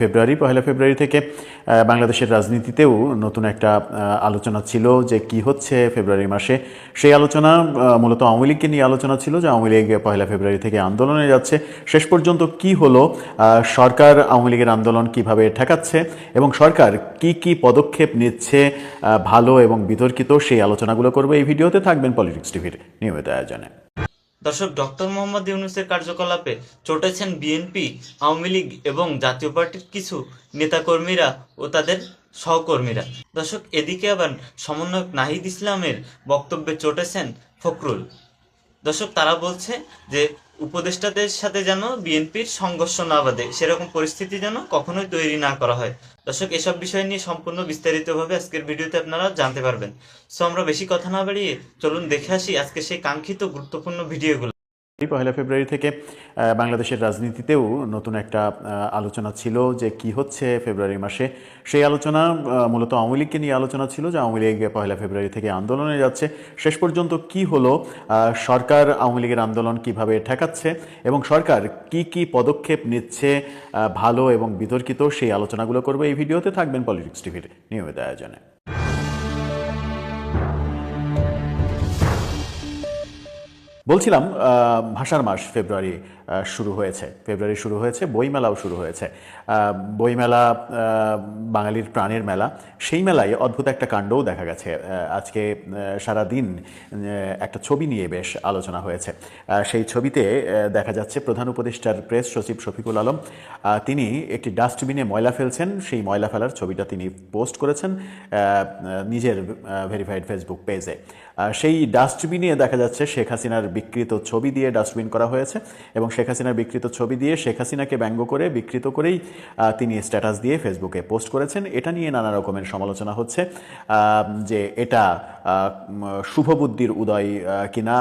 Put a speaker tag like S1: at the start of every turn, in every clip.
S1: ফেব্রুয়ারি, পহেলা ফেব্রুয়ারি থেকে বাংলাদেশের রাজনীতিতেও নতুন একটা আলোচনা ছিল যে কি হচ্ছে ফেব্রুয়ারি মাসে। সেই আলোচনা মূলত আওয়ামী লীগকে নিয়ে আলোচনা ছিল যে আওয়ামী লীগ পহেলা ফেব্রুয়ারি থেকে আন্দোলনে যাচ্ছে। শেষ পর্যন্ত কি হলো? সরকার আওয়ামী লীগের আন্দোলন কীভাবে ঠেকাচ্ছে? এবং সরকার কি কি পদক্ষেপ নিচ্ছে ভালো এবং বিতর্কিত, সেই আলোচনাগুলো করবে এই ভিডিওতে। থাকবেন পলিটিক্স টিভির নিয়মিত আয়োজনে।
S2: দর্শক, ডক্টর মোহাম্মদ ইউনুসের কার্যকলাপে চটেছেন বিএনপি আওয়ামী লীগ এবং জাতীয় পার্টির কিছু নেতাকর্মীরা ও তাদের সহকর্মীরা। দর্শক, এদিকে আবার সমন্বয়ক নাহিদ ইসলামের বক্তব্যে চটেছেন ফখরুল। দর্শক, তারা বলছে যে উপদেষ্টাদের সাথে যেন বিএনপির সংঘর্ষ না বাঁধে, সেরকম পরিস্থিতি যেন কখনোই তৈরি না করা হয়। দর্শক, এসব বিষয় নিয়ে সম্পূর্ণ বিস্তারিতভাবে আজকের ভিডিওতে আপনারা জানতে পারবেন। সো আমরা বেশি কথা না বাড়িয়ে চলুন দেখে আসি আজকে সেই কাঙ্ক্ষিত গুরুত্বপূর্ণ ভিডিওগুলো।
S1: পহেলা ফেব্রুয়ারি থেকে বাংলাদেশের রাজনীতিতেও নতুন একটা আলোচনা ছিল যে কি হচ্ছে ফেব্রুয়ারি মাসে। সেই আলোচনা মূলত আওয়ামী লীগকে নিয়ে আলোচনা ছিল যে আওয়ামী লীগ পহেলা ফেব্রুয়ারি থেকে আন্দোলনে যাচ্ছে। শেষ পর্যন্ত কি হলো? সরকার আওয়ামী লীগের আন্দোলন কীভাবে ঠেকাচ্ছে? এবং সরকার কি কি পদক্ষেপ নিচ্ছে ভালো এবং বিতর্কিত, সেই আলোচনাগুলো করবে এই ভিডিওতে। থাকবেন পলিটিক্স টিভির নিয়মিত আয়োজনে। বলছিলাম ভাষার মাস ফেব্রুয়ারি শুরু হয়েছে। ফেব্রুয়ারি শুরু হয়েছে বইমেলাও শুরু হয়েছে। বইমেলা বাঙালির প্রাণের মেলা সেই মেলায় অদ্ভুত একটা কাণ্ডও দেখা গেছে। আজকে আহ, সারাদিন আহ, একটা ছবি নিয়ে বেশ আলোচনা হয়েছে। সেই ছবিতে দেখা যাচ্ছে প্রধান উপদেষ্টার প্রেস সচিব শফিকুল আলম তিনি একটি ডাস্টবিনে ময়লা ফেলছেন। সেই ময়লা ফেলার ছবিটা তিনি পোস্ট করেছেন নিজের ভেরিফাইড ফেসবুক পেজে। সেই ডাস্টবিনে দেখা যাচ্ছে শেখ হাসিনার বিকৃত ছবি দিয়ে ডাস্টবিন করা হয়েছে এবং শেখ হাসিনার বিকৃত ছবি দিয়ে শেখ হাসিনাকে ব্যঙ্গ করে, বিকৃত করেই তিনি স্ট্যাটাস দিয়ে ফেসবুকে পোস্ট করেছেন। এটা নিয়ে নানা রকমের সমালোচনা হচ্ছে যে এটা শুভবুদ্ধির উদয় কিনা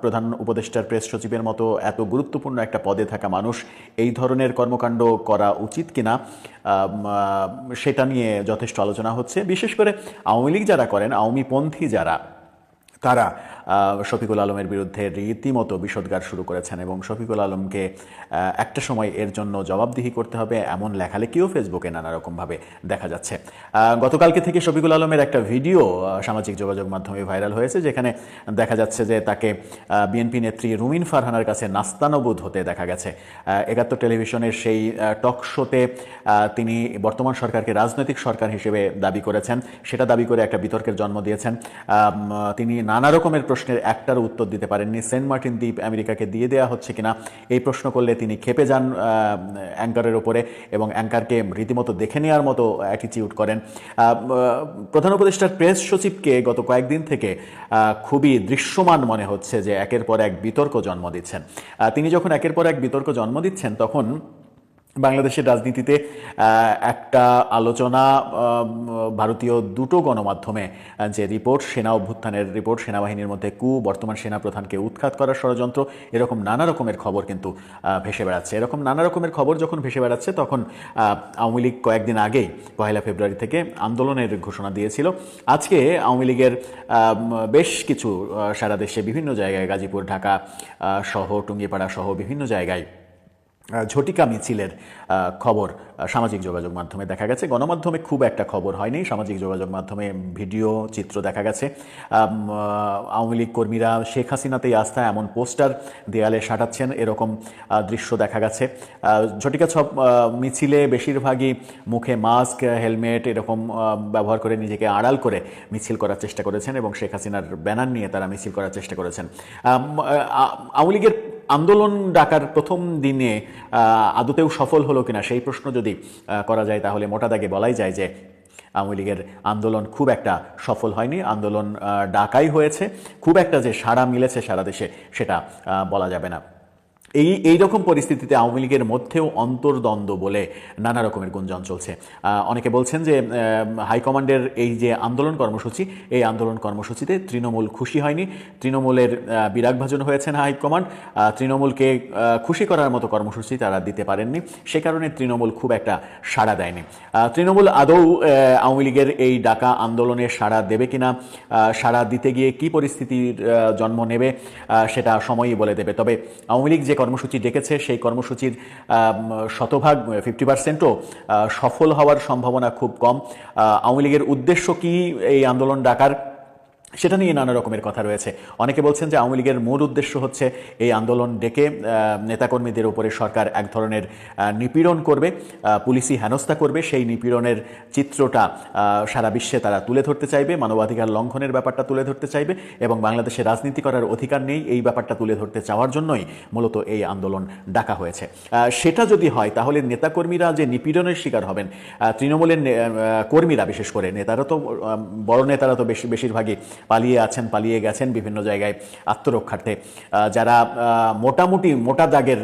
S1: প্রধান উপদেষ্টার প্রেস সচিবের মতো এত গুরুত্বপূর্ণ একটা পদে থাকা মানুষ এই ধরনের কর্মকাণ্ড করা উচিত কিনা সেটা নিয়ে যথেষ্ট আলোচনা হচ্ছে। বিশেষ করে আওয়ামী লীগ যারা করেন আওয়ামীপন্থী যারা তারা আহ, শফিকুল আলমের বিরুদ্ধে রীতিমতো বিষোদ্গার শুরু করেছেন এবং শফিকুল আলমকে একটা সময় এর জন্য জবাবদিহি করতে হবে, এমন লেখালেখিও ফেসবুকে নানা রকমভাবে দেখা যাচ্ছে। গতকালকে থেকে শফিকুল আলমের একটা ভিডিও সামাজিক যোগাযোগ মাধ্যমে ভাইরাল হয়েছে, যেখানে দেখা যাচ্ছে যে তাকে বিএনপি নেত্রী রুমিন ফারহানার কাছে নাস্তানবুদ হতে দেখা গেছে। একাত্তর টেলিভিশনের সেই টক শোতে তিনি বর্তমান সরকারকে রাজনৈতিক সরকার হিসেবে দাবি করেছেন। সেটা দাবি করে একটা বিতর্কের জন্ম দিয়েছেন। তিনি নানা রকমের প্রশ্নের একটার উত্তর দিতে পারেননি। সেন্ট মার্টিন দ্বীপ আমেরিকাকে দিয়ে দেওয়া হচ্ছে কিনা, এই প্রশ্ন করলে তিনি খেপে যান অ্যাঙ্কারের ওপরে এবং অ্যাঙ্কারকে রীতিমতো দেখে নেওয়ার মতো অ্যাটিটিউড করেন। প্রধান উপদেষ্টার প্রেস সচিবকে গত কয়েকদিন থেকে খুবই দৃশ্যমান মনে হচ্ছে যে একের পর এক বিতর্ক জন্ম দিচ্ছেন। তিনি যখন একের পর এক বিতর্ক জন্ম দিচ্ছেন, তখন বাংলাদেশের রাজনীতিতে একটা আলোচনা ভারতীয় দুটো গণমাধ্যমে যে রিপোর্ট, সেনা অভ্যুত্থানের রিপোর্ট, সেনাবাহিনীর মধ্যে কু, বর্তমান সেনা প্রধানকে উৎখাত করার ষড়যন্ত্র, এরকম নানা রকমের খবর কিন্তু ভেসে বেড়াচ্ছে। এরকম নানা রকমের খবর যখন ভেসে বেড়াচ্ছে, তখন আওয়ামী লীগ কয়েকদিন আগেই পহেলা ফেব্রুয়ারি থেকে আন্দোলনের ঘোষণা দিয়েছিল। আজকে আওয়ামী লীগের বেশ কিছু সারা দেশে বিভিন্ন জায়গায়, গাজীপুর, ঢাকা সহ, টুঙ্গিপাড়া সহ বিভিন্ন জায়গায় ঝটিকা মিছিলের খবর সামাজিক যোগাযোগ মাধ্যমে দেখা গেছে। গণমাধ্যমে খুব একটা খবর হয়নি। সামাজিক যোগাযোগ মাধ্যমে ভিডিও, চিত্র দেখা গেছে। আওয়ামী লীগ কর্মীরা শেখ হাসিনাতেই আস্থা, এমন পোস্টার দেয়ালে সাঁটাচ্ছেন, এরকম দৃশ্য দেখা গেছে। ঝটিকা ছব মিছিলে বেশিরভাগই মুখে মাস্ক, হেলমেট, এরকম ব্যবহার করে নিজেকে আড়াল করে মিছিল করার চেষ্টা করেছেন এবং শেখ হাসিনার ব্যানার নিয়ে তারা মিছিল করার চেষ্টা করেছেন। আওয়ামী লীগের আন্দোলন ডাকার প্রথম দিনে আদতেও সফল হলো কিনা সেই প্রশ্ন যদি করা যায় তাহলে মোটা দাগে বলাই যায় যে, আওয়ামী লীগের আন্দোলন খুব একটা সফল হয়নি। আন্দোলন ডাকাই হয়েছে। খুব একটা যে সাড়া মিলেছে সারা দেশে সেটা বলা যাবে না। এই এই রকম পরিস্থিতিতে আওয়ামী লীগের মধ্যেও অন্তর্দ্বন্দ্ব বলে নানা রকমের গুঞ্জন চলছে। অনেকে বলছেন যে হাইকমান্ডের এই যে আন্দোলন কর্মসূচি, এই আন্দোলন কর্মসূচিতে তৃণমূল খুশি হয়নি। তৃণমূলের বিরাগভাজন হয়েছেন হাইকমান্ড তৃণমূলকে খুশি করার মতো কর্মসূচি তারা দিতে পারেননি। সে কারণে তৃণমূল খুব একটা সাড়া দেয়নি। তৃণমূল আদৌ আওয়ামী লীগের এই ডাকা আন্দোলনে সাড়া দেবে কিনা সাড়া দিতে গিয়ে কি পরিস্থিতির জন্ম নেবে সেটা সময়ই বলে দেবে। তবে আওয়ামী লীগ যে কর্মসূচি ডেকেছে, সেই কর্মসূচির শতভাগ ফিফটি পার্সেন্টও সফল হওয়ার সম্ভাবনা খুব কম। আওয়ামী লীগের উদ্দেশ্য কি এই আন্দোলন ডাকার? সেটা নিয়ে নানা রকমের কথা রয়েছে। অনেকে বলছেন যে আওয়ামী লীগের মূল উদ্দেশ্য হচ্ছে এই আন্দোলন ডেকে নেতাকর্মীদের উপরে সরকার এক ধরনের নিপীড়ন করবে পুলিশি হেনস্থা করবে, সেই নিপীড়নের চিত্রটা সারা বিশ্বে তারা তুলে ধরতে চাইবে, মানবাধিকার লঙ্ঘনের ব্যাপারটা তুলে ধরতে চাইবে এবং বাংলাদেশে রাজনীতি করার অধিকার নেই, এই ব্যাপারটা তুলে ধরতে চাওয়ার জন্যই মূলত এই আন্দোলন ডাকা হয়েছে। সেটা যদি হয়, তাহলে নেতাকর্মীরা যে নিপীড়নের শিকার হবেন তৃণমূলের কর্মীরা বিশেষ করে, নেতারা তো বড় নেতারা তো বেশি, বেশিরভাগই পালিয়ে আছেন, পালিয়ে গেছেন বিভিন্ন জায়গায় আত্মরক্ষার্থে। যারা মোটামুটি মোটা দাগের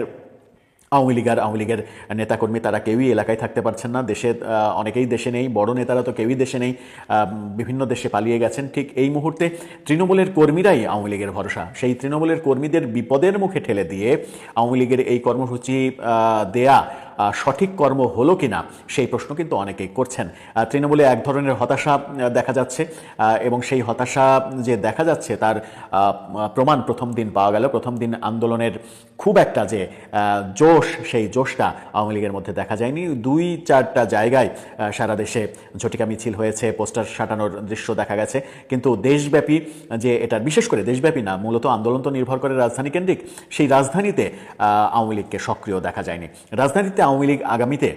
S1: আওয়ামী লীগের আওয়ামী লীগের নেতাকর্মী, তারা কেউই এলাকায় থাকতে পারছেন না। দেশে অনেকেই দেশে নেই, বড় নেতারা তো কেউই দেশে নেই। বিভিন্ন দেশে পালিয়ে গেছেন। ঠিক এই মুহূর্তে তৃণমূলের কর্মীরাই আওয়ামী লীগের ভরসা। সেই তৃণমূলের কর্মীদের বিপদের মুখে ঠেলে দিয়ে আওয়ামী লীগের এই কর্মসূচি দেয়া সঠিক কর্ম হলো কিনা সেই প্রশ্ন কিন্তু অনেকেই করছেন। তৃণমূলে এক ধরনের হতাশা দেখা যাচ্ছে এবং সেই হতাশা যে দেখা যাচ্ছে তার প্রমাণ প্রথম দিন পাওয়া গেল। প্রথম দিন আন্দোলনের খুব একটা যে জোশ, সেই জোশটা আওয়ামী লীগের মধ্যে দেখা যায়নি। দুই চারটা জায়গায় সারা দেশে ঝটিকা মিছিল হয়েছে, পোস্টার সাটানোর দৃশ্য দেখা গেছে। কিন্তু দেশব্যাপী যে এটা, বিশেষ করে দেশব্যাপী না, মূলত আন্দোলন তো নির্ভর করে রাজধানী কেন্দ্রিক, সেই রাজধানীতে আওয়ামী লীগকে সক্রিয় দেখা যায়নি। রাজধানীতে আওয়ামী লীগ আগামীতে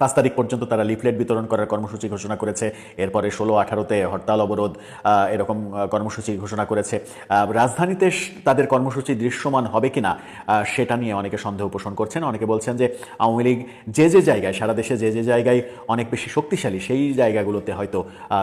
S1: পাঁচ তারিখ পর্যন্ত তারা লিফলেট বিতরণ করার কর্মসূচি ঘোষণা করেছে। এরপরে ষোলো, আঠারোতে হরতাল অবরোধ এরকম কর্মসূচি ঘোষণা করেছে। রাজধানীতে তাদের কর্মসূচি দৃশ্যমান হবে কিনা সেটা নিয়ে অনেকে সন্দেহ পোষণ করছেন। অনেকে বলছেন যে আওয়ামী লীগ যে যে জায়গায়, সারা দেশে যে যে জায়গায় অনেক বেশি শক্তিশালী, সেই জায়গাগুলোতে হয়তো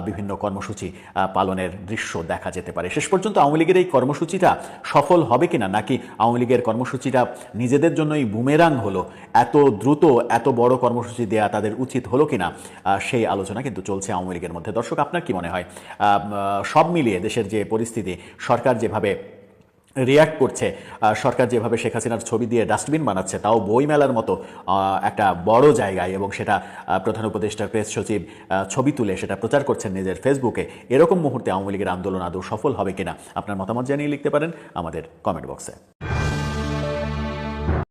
S1: বিভিন্ন কর্মসূচি পালনের দৃশ্য দেখা যেতে পারে। শেষ পর্যন্ত আওয়ামী লীগের এই কর্মসূচিটা সফল হবে কিনা, নাকি আওয়ামী লীগের কর্মসূচিটা নিজেদের জন্যই বুমেরাং হলো, এত দ্রুত, এত বড় কর্মসূচি দেয়া তাদের উচিত হলো কিনা সেই আলোচনা কিন্তু চলছে আওয়ামী লীগের মধ্যে। দর্শক, আপনার কি মনে হয়? সব মিলিয়ে দেশের যে পরিস্থিতি, সরকার যেভাবে রিয়াক্ট করছে সরকার যেভাবে শেখ হাসিনার ছবি দিয়ে ডাস্টবিন বানাচ্ছে, তাও বইমেলার মতো একটা বড় জায়গায় এবং সেটা প্রধান উপদেষ্টা, প্রেস সচিব ছবি তুলে সেটা প্রচার করছেন নিজের ফেসবুকে এরকম মুহূর্তে আওয়ামী লীগের আন্দোলন আদৌ সফল হবে কিনা, আপনার মতামত জানিয়ে লিখতে পারেন আমাদের কমেন্ট বক্সে